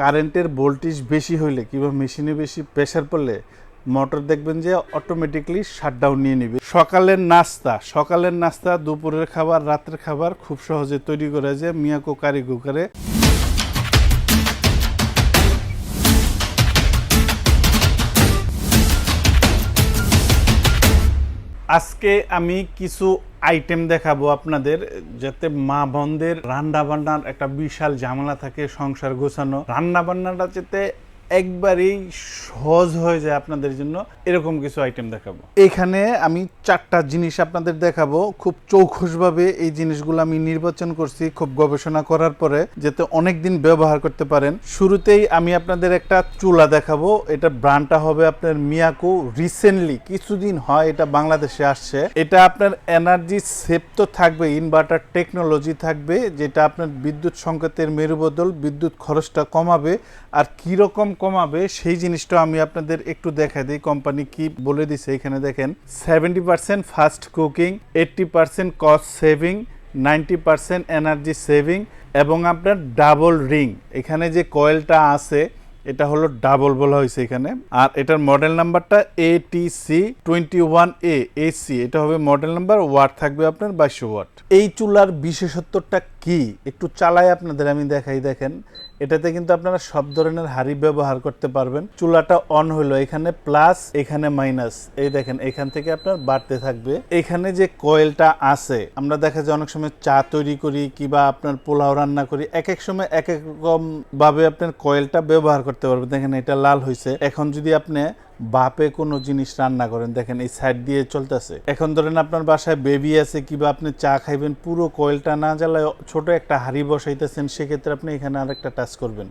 কারেন্টের ভোল্টেজ বেশি হইলে, কিংবা মেশিনে বেশি প্রেশার পড়লে মোটর দেখবেন যে অটোমেটিকলি শাটডাউন নিয়ে নেবে। সকালের নাস্তা সকালের নাস্তা, দুপুরের খাবার, রাতের খাবার খুব সহজে তৈরি করে যে মিয়াকো কারি কুকারে আজকে আমি কিছু আইটেম দেখাবো আপনাদের, যাতে মা বোনদের রান্না বান্নার একটা বিশাল ঝামেলা থাকে সংসার গোছানো। রান্না বান্নাটা যাতে একবারেই সহজ হয়ে যায় আপনাদের জন্য এরকম কিছু আইটেম দেখাবো। এখানে আমি চারটা জিনিস আপনাদের দেখাবো। খুব চৌখসভাবে এই জিনিসগুলো আমি নির্বাচন করছি, খুব গবেষণা করার পরে, যাতে অনেক দিন ব্যবহার করতে পারেন। শুরুতেই আমি আপনাদের একটা চুলা দেখাবো। এটা ব্র্যান্ডটা হবে আপনার মিয়াকো রিসেন্টলি কিছুদিন হয় এটা বাংলাদেশে আসছে। এটা আপনার এনার্জি সেভ তো থাকবে ইনভার্টার টেকনোলজি থাকবে, যেটা আপনার বিদ্যুৎ সংকেতের মেরুবদল, বিদ্যুৎ খরচটা কমাবে। আর কি রকম কমাবে, সেই জিনিসটা আমি আপনাদের একটু দেখা দিই। কোম্পানি কি বলে দিছে এখানে দেখেন seventy percent fast cooking eighty percent cost saving ninety percent energy saving এবং আপনার ডাবল রিং এখানে যে কয়েলটা আছে, এটা হলো ডাবল বলা হয়েছে এখানে। আর এটার মডেল নাম্বারটা A T C twenty one A AC এটা হবে মডেল নাম্বার ওয়াট থাকবে আপনার বাইশশো ওয়াট এই চুলার বিশেষত্বটা কি? একটু চালাই আপনাদের আমি দেখাই, দেখেন। এটাতে কিন্তু আপনারা সব ধরনের হাড়ি ব্যবহার করতে পারবেন। চুলাটা অন হলো এখানে প্লাস এখানে মাইনাস এই দেখেন, এখান থেকে আপনার বাড়তে থাকবে। এখানে যে কয়েলটা আছে, আমরা দেখা যায় অনেক সময় চা তৈরি করি কিবা আপনার পোলাও রান্না করি এক এক সময় এক এক রকম ভাবে আপনার কয়েলটা ব্যবহার করতে পারবেন। দেখেন, এটা লাল হয়েছে এখন যদি আপনি বাপে কোনো জিনিস রান্না করেন। দেখেন, এই সাইড দিয়ে চলতেছে। এখন ধরেন আপনার বাসায় বেবি আছে, কিবা আপনি চা খাইবেন, পুরো কয়েলটা না জ্বালায় ছোট একটা হাড়ি বসাইতেছেন, সেক্ষেত্রে আপনি এখানে আরেকটা টাচ করবেন।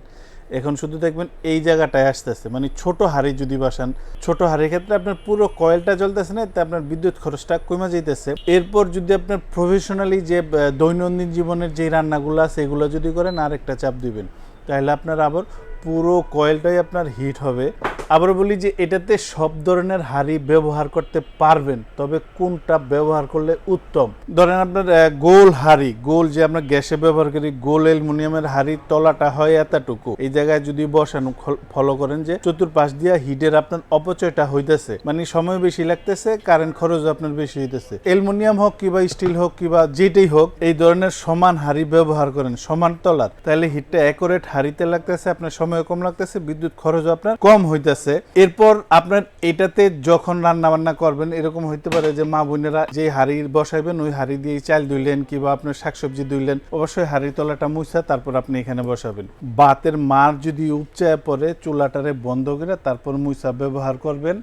এখন শুধু দেখবেন এই জায়গাটায় আসতেছে। মানে ছোট হাড়ি যদি বাসান, ছোট হাড়ির ক্ষেত্রে আপনার পুরো কয়েলটা জ্বলতেছে না, এতে আপনার বিদ্যুৎ খরচটা কমে যাইতেছে। এরপর যদি আপনার প্রফেশনালি যে দৈনন্দিন জীবনের যে রান্নাগুলো আছে, এগুলো যদি করেন, আরেকটা চাপ দিবেন। তাহলে আপনার আবার পুরো কয়েলটাই আপনার হিট হবে। আবার বলি যে এটাতে সব ধরনের হাড়ি ব্যবহার করতে পারবেন, তবে কোনটা ব্যবহার করলে উত্তম? ধরেন আপনার গোল হাড়ি, গোল যে আমরা গ্যাসে ব্যবহার করি, গোল অ্যালুমিনিয়ামের হাড়ির তলাটা হয় এতটুকু। এই জায়গায় যদি বসানো ফলো করেন যে চতুর্পাশ দিয়া হিটের আপনার অপচয়টা হইতেছে। মানে সময় বেশি লাগতেছে, কারেন্ট খরচ আপনার বেশি হইতেছে। অ্যালুমিনিয়াম হোক কিবা স্টিল হোক কিবা যেটাই হোক, এই ধরনের সমান হাড়ি ব্যবহার করেন, সমান তলার। তাহলে হিটটা অ্যাকোরেট হাড়িতে লাগতেছে, আপনার সময় কম লাগতেছে, বিদ্যুৎ খরচও আপনার কম হইতেছে। এরপর আপনার এটাতে যখন রান্না বান্না করবেন, এরকম হইতে পারে যে মা বোনেরা যে হাড়ি বসাইবেন, ওই হাড়ি দিয়ে চাল ধুইলেন কিংবা আপনার শাকসবজি ধুইলেন, অবশ্যই হাড়ির তলাটা মুছা তারপর আপনি এখানে বসাবেন। বাতের মার যদি উপচায় পরে চুলাটারে বন্ধ করে তারপর মুছা ব্যবহার করবেন।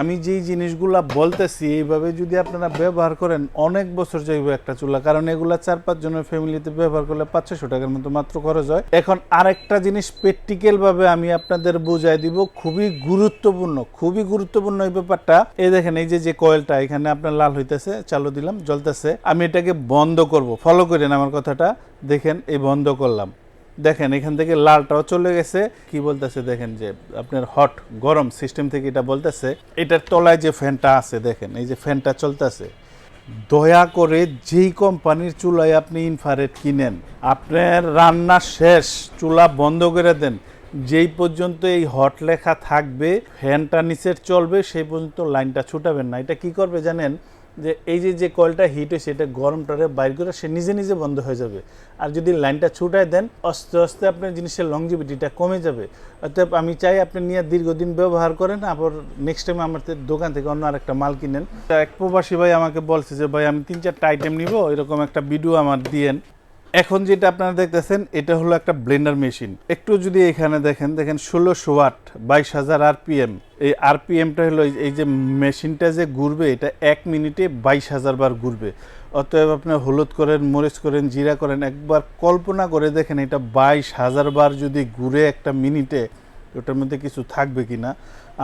আমি যেই জিনিসগুলা বলতেছি, এইভাবে যদি আপনারা ব্যবহার করেন, অনেক বছর যাইব একটা চুলা। কারণ এগুলা চার পাঁচ জনের ফ্যামিলিতে ব্যবহার করলে পাঁচ ছশো টাকার মতো মাত্র খরচ হয়। এখন আরেকটা জিনিস প্র্যাকটিক্যাল ভাবে আমি আপনাদের বুঝাই দিব, খুবই গুরুত্বপূর্ণ খুবই গুরুত্বপূর্ণ এই ব্যাপারটা। এই দেখেন, এই যে যে কয়েলটা, এখানে আপনার লাল হইতেছে, চালু দিলাম, জ্বলতেছে। আমি এটাকে বন্ধ করব। ফলো করেন আমার কথাটা। দেখেন, এই বন্ধ করলাম। দেখেন, এখান থেকে লালটাও চলে গেছে। কি বলতেছে, দেখেন যে, আপনার হট গরম সিস্টেম থেকে এটা বলতেছে। এটার তলায় যে ফ্যানটা আছে, দেখেন, এই যে ফ্যানটা চলতেছে। দয়া করে যেই কোম্পানির চুলায় আপনি ইনফারেট কিনেন, আপনার রান্না শেষ, চুলা বন্ধ করে দেন যেই পর্যন্ত এই হট লেখা থাকবে, ফ্যানটা নিচের চলবে, সেই পর্যন্ত লাইনটা ছুটাবেন না। এটা কি করবে জানেন? যে এই যে যে কয়েলটা হিট হয়েছে, এটা গরমটারে বাইর করে সে নিজে নিজে বন্ধ হয়ে যাবে। আর যদি লাইনটা ছুটায় দেন, আস্তে আস্তে আপনার জিনিসের লংজিভিটিটা কমে যাবে। অতএব আমি চাই আপনি নিয়ে দীর্ঘদিন ব্যবহার করেন, আবার নেক্সট টাইম আমার দোকান থেকে অন্য আরেকটা মাল কিনেন। এক প্রবাসী ভাই আমাকে বলছে যে, ভাই, আমি তিন চারটা আইটেম নিব। এরকম একটা ভিডিও আমার দিয়েন। এখন যেটা আপনারা দেখতেছেন, এটা হলো একটা ব্লেন্ডার মেশিন একটু যদি এখানে দেখেন দেখেন ষোলোশো ওয়াট, বাইশ হাজার আরপিএম। এই আরপিএমটা হলো এই- যে মেশিনটা যে ঘুরবে, এটা এক মিনিটে বাইশ হাজার বার ঘুরবে। অতএব আপনার হলুদ করেন, মরিচ করেন, জিরা করেন, একবার কল্পনা করে দেখেন এটা বাইশ হাজার বার যদি ঘুরে একটা মিনিটে ওটার মধ্যে কিছু থাকবে কি না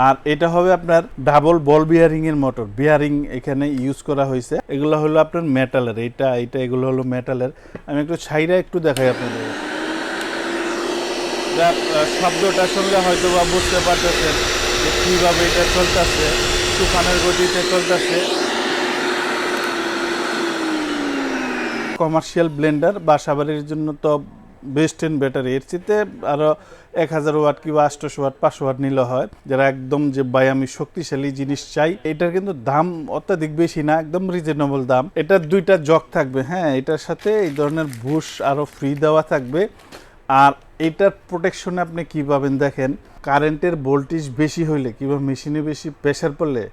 আর এটা হবে আপনার ডাবল বল বিয়ারিং এর মোটর বিয়ারিং এখানে ইউজ করা হয়েছে। এগুলো হলো আপনার মেটালের এটা এটা, এগুলো হলো মেটালের আমি একটু ছাইরা একটু দেখাই আপনাদের। শব্দটার সঙ্গে হয়তো বা বুঝতে পারতেছেন যে কীভাবে এটা চলতেছে, তুফানের গতিতে চলতেছে। কমার্শিয়াল ব্লেন্ডার বাসাবাড়ির জন্য তো বেস্ট এন্ড বেটার। এর চেয়ে আরও এক হাজার ওয়াট কিংবা আটশোশো ওয়াট, পাঁচশো ওয়াট নিলে হয়। যারা একদম যে ভাই আমি শক্তিশালী জিনিস চাই, এটার কিন্তু দাম অত্যাধিক বেশি না, একদম রিজনেবল দাম। এটার দুইটা জগ থাকবে হ্যাঁ এটার সাথে এই ধরনের বুশ আরও ফ্রি দেওয়া থাকবে। আর এটার প্রোটেকশনে আপনি কি পাবেন দেখেন কারেন্টের ভোল্টেজ বেশি হইলে কিংবা মেশিনে বেশি প্রেশার পড়লে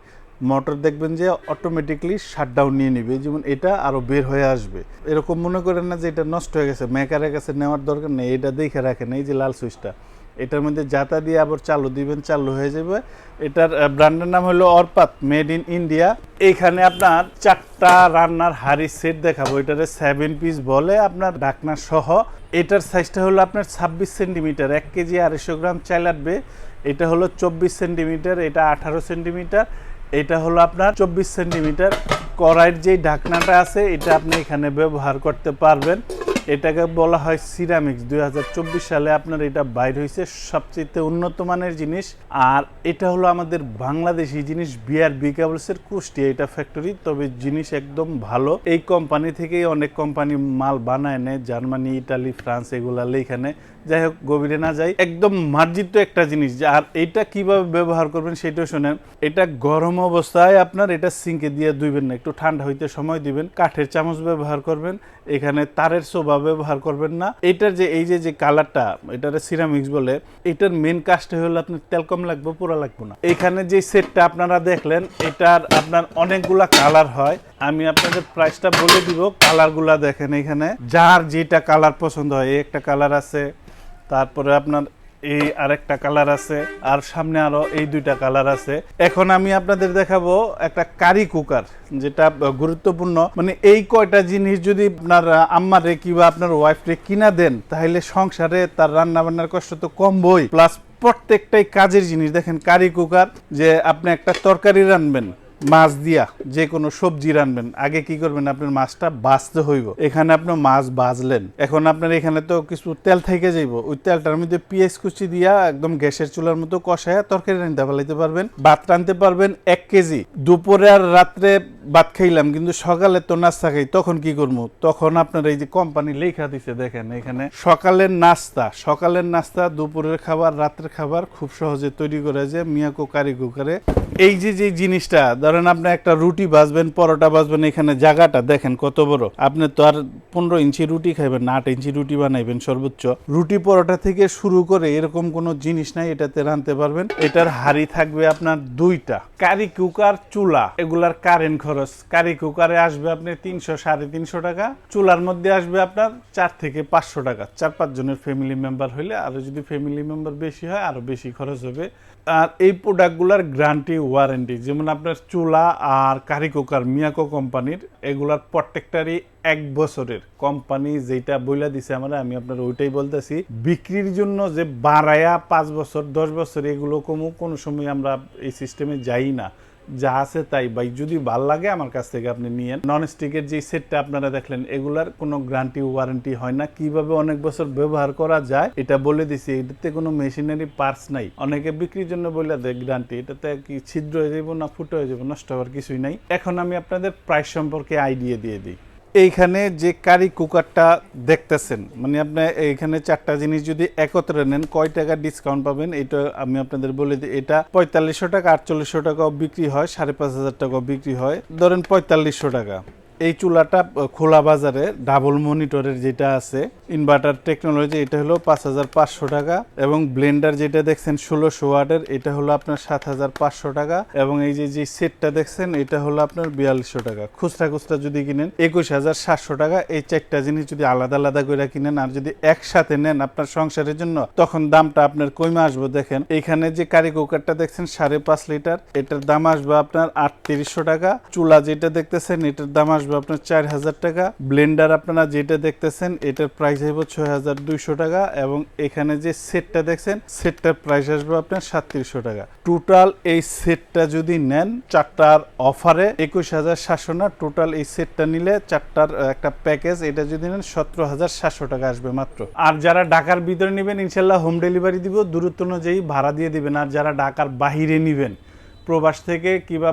মোটর দেখবেন যে অটোমেটিকলি শাটডাউন নিয়ে নিবে। যেমন এটা আরও বের হয়ে আসবে। এরকম মনে করেন না যে এটা নষ্ট হয়ে গেছে, মেকারের কাছে নেওয়ার দরকার নেই, এটা দেখে রাখেন এই যে লাল সুইচটা। এটার মধ্যে যাতা দিয়ে আবার চালু দিবেন, চালু হয়ে যাবে। এটার ব্র্যান্ডের নাম হলো অরপাত মেড ইন ইন্ডিয়া এইখানে আপনার চারটা রান্নার হাড়ি সেট দেখাবো। এটারে সেভেন পিস বলে আপনার ডাকনা সহ। এটার সাইজটা হলো আপনার ছাব্বিশ সেন্টিমিটার এক কেজি আড়াইশো গ্রাম আসবে এটা হলো চব্বিশ সেন্টিমিটার এটা আঠারো সেন্টিমিটার এটা হলো আপনার চব্বিশ সেন্টিমিটার। কড়াইয়ের যে ঢাকনাটা আছে, এটা আপনি এখানে ব্যবহার করতে পারবেন। এটাকে বলা হয় সিরামিক্স। দুই হাজার চব্বিশ সালে আপনার এটা বাইর হয়েছে সবচেয়ে উন্নত মানের জিনিস। আর এটা হলো আমাদের বাংলাদেশি জিনিস বিআর বি কেবলসের কুষ্টিয়া এটা ফ্যাক্টরি তবে জিনিস একদম ভালো। এই কোম্পানি থেকেই অনেক কোম্পানি মাল বানায় নেয়। জার্মানি, ইটালি, ফ্রান্স, এগুলা এখানে যাই হোক, গভীরে না যাই, একদম মার্জিত একটা জিনিস আর এটা কীভাবে ব্যবহার করবেন সেটাও শোনেন। এটা গরম অবস্থায় আপনার এটা সিঙ্কে দিয়ে ধুইবেন না, একটু ঠান্ডা হইতে সময় দিবেন। কাঠের চামচ ব্যবহার করবেন, এখানে তারের সোবা ব্যবহার করবেন না। এটার যে, এই যে যে কালারটা, এটার সিরামিক্স বলে, এটার মেন কাজটা হলো আপনার তেল কম লাগবে পুরো লাগবে না। এখানে যে সেটটা আপনারা দেখলেন, এটার আপনার অনেকগুলা কালার হয়। আমি আপনাদের প্রাইসটা বলে দিব, কালারগুলা দেখেন এখানে। যার যেটা কালার পছন্দ হয় একটা কালার আছে। তারপরে আপনার এই আরেকটা কালার আছে, আর সামনে আরও এই দুইটা কালার আছে। এখন আমি আপনাদের দেখাবো একটা কারি কুকার, যেটা গুরুত্বপূর্ণ। মানে এই কয়টা জিনিস যদি আপনার আম্মারে কিংবা আপনার ওয়াইফরে কিনা দেন, তাহলে সংসারে তার রান্না বান্নার কষ্ট তো কমবই। প্লাস প্রত্যেকটাই কাজের জিনিস। দেখেন, কারি কুকার, যে আপনি একটা তরকারি রানবেন মাছ দিয়া যে কোনো সবজি রানবেন, আগে কি করবেন আপনার মাছটা বাঁচতে হইব। এখানে আপনি মাছ বাজলেন এখন আপনার এখানে তো কিছু তেল থেকে যাইব। ওই তেলটার মধ্যে পেঁয়াজ কুচি দিয়া একদম গ্যাসের চুলার মতো কষায় তরকারি রানতে ফেলাইতে পারবেন। ভাত রানতে পারবেন এক কেজি। দুপুরে আর রাত্রে ভাত খাইলাম, কিন্তু সকালে তো নাস্তা খাই, তখন কি করব? তখন আপনার এই যে কোম্পানি লেখা দিছে, দেখেন এখানে, সকালের নাস্তা। সকালের নাস্তা, দুপুরের খাবার, রাত্রের খাবার খুব সহজে তৈরি করে যে মিয়াকো কারি। কুকারে এই যে যে জিনিসটা ধরেন আপনি একটা রুটি বাজবেন পরোটা বাজবেন এখানে জায়গাটা দেখেন কত বড়। আপনি তো আর পনেরো ইঞ্চি রুটি খাইবেন না, আট ইঞ্চি রুটি বানাইবেন সর্বোচ্চ। রুটি পরোটা থেকে শুরু করে এরকম কোনো জিনিস নাই, এটাতে রানতে পারবেন। এটার হাড়ি থাকবে আপনার দুইটা। কারি কুকার, চুলা, এগুলার কারেন্ট খরচ। কারি কুকারে আসবে আপনি তিনশো, সাড়ে তিনশো টাকা। চুলার মধ্যে আসবে আপনার চার থেকে পাঁচশো টাকা। চার পাঁচ জনের ফ্যামিলি মেম্বার হইলে আরও যদি ফ্যামিলি মেম্বার বেশি হয়, আরও বেশি খরচ হবে। আর এই প্রোডাক্টগুলোর গ্যারান্টি ওয়ারেন্টি যেমন আপনার চুলা আর কারি কুকার মিয়াকো কোম্পানির এগুলার প্রত্যেকটারই এক বছরের কোম্পানি যেটা বইলা দিছে আমার, আমি আপনার ওইটাই বলতেছি। বিক্রির জন্য যে বাড়ায়া পাঁচ বছর, দশ বছর এগুলো কমু কোনো সময় আমরা এই সিস্টেমে যাই না। যা আছে তাই ভাই। যদি ভালো লাগে আমার কাছ থেকে আপনি নিয়েন। নন স্টিকের যে সেটটা আপনারা দেখলেন, এগুলার কোনো গ্যারান্টি ওয়ারেন্টি হয় না। কীভাবে অনেক বছর ব্যবহার করা যায়, এটা বলে দিছি। এটাতে কোনো মেশিনারি পার্টস নাই। অনেকে বিক্রির জন্য বলে দেয় গ্যারান্টি এটাতে কি ছিদ্র হয়ে যাব না ফুটো হয়ে যাব নষ্ট হওয়ার কিছুই নাই। এখন আমি আপনাদের প্রাইস সম্পর্কে আইডিয়া দিয়ে দিই। এইখানে যে কারি কুকারটা দেখতেছেন মানে আপনি এইখানে চারটা জিনিস যদি একত্রে নেন, কয় টাকা ডিসকাউন্ট পাবেন? এটা আমি আপনাদের বলে দিই, এটা পঁয়তাল্লিশশো টাকা, আটচল্লিশশো টাকাও বিক্রি হয়, সাড়ে পাঁচ হাজার টাকাও বিক্রি হয়। ধরেন পঁয়তাল্লিশশো টাকা। এই চুলাটা খোলা বাজারে ডাবল মনিটরের যেটা আছে ইনভার্টার টেকনোলজি এটা হলো পাঁচ হাজার পাঁচশো টাকা এবং ব্লেন্ডার যেটা দেখছেন ষোলোশো ওয়াটের, এটা হলো আপনার সাত হাজার পাঁচশো টাকা এবং এই যে যে সেটটা দেখছেন, এটা হলো আপনার বিয়াল্লিশশো টাকা। খুচরা খুচরা যদি কিনেন, একুশ হাজার সাতশো টাকা। এই চারটা জিনিস যদি আলাদা আলাদা করে কিনেন আর যদি একসাথে নেন আপনার সংসারের জন্য, তখন দামটা আপনার কমে আসব দেখেন। এখানে যে কারি কুকারটা দেখছেন, সাড়ে পাঁচ লিটার, এটার দাম আসবে আপনার আটত্রিশশো টাকা। চুলা যেটা দেখতেছেন, এটার দাম আসবে আপনার চার হাজার টাকা। ব্লেন্ডার আপনারা যেটা দেখতেছেন, এটার প্রাইস আসবে ছয় হাজার দুইশো টাকা এবং এখানে যে সেটটা দেখছেন সেটটার প্রাইস আসবে আপনার সাতত্রিশশো টাকা। টোটাল এই সেটটা যদি নেন, চারটার অফারে একুশ হাজার সাতশো না টোটাল এই সেটটা নিলে চারটার একটা প্যাকেজ এটা যদি নেন সতেরো হাজার সাতশো টাকা আসবে মাত্র। আর যারা ঢাকার ভিতরে নেবেন, ইনশাল্লাহ হোম ডেলিভারি দিব, দূরত্ব অনুযায়ী ভাড়া দিয়ে দিবেন। আর যারা ঢাকার বাহিরে নেবেন প্রবাস থেকে কিংবা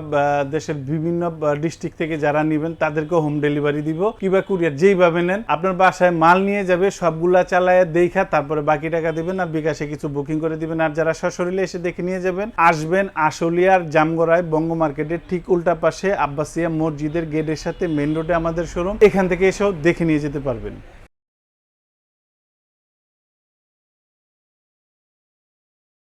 দেশের বিভিন্ন ডিস্ট্রিক্ট থেকে যারা নেবেন তাদেরকে হোম ডেলিভারি দিব। কিংবা কুরিয়ার যেইভাবে নেন, আপনার বাসায় মাল নিয়ে যাবে, সবগুলা চালায় দেখা, তারপরে বাকি টাকা দিবেন আর বিকাশে কিছু বুকিং করে দিবেন। আর যারা সশরীরে এসে দেখে নিয়ে যাবেন, আসবেন আশুলিয়ার জামগড়ায় বঙ্গ মার্কেটের ঠিক উল্টা পাশে আব্বাসিয়া মসজিদের গেটের সাথে মেন রোডে আমাদের শোরুম এখান থেকে এসেও দেখে নিয়ে যেতে পারবেন।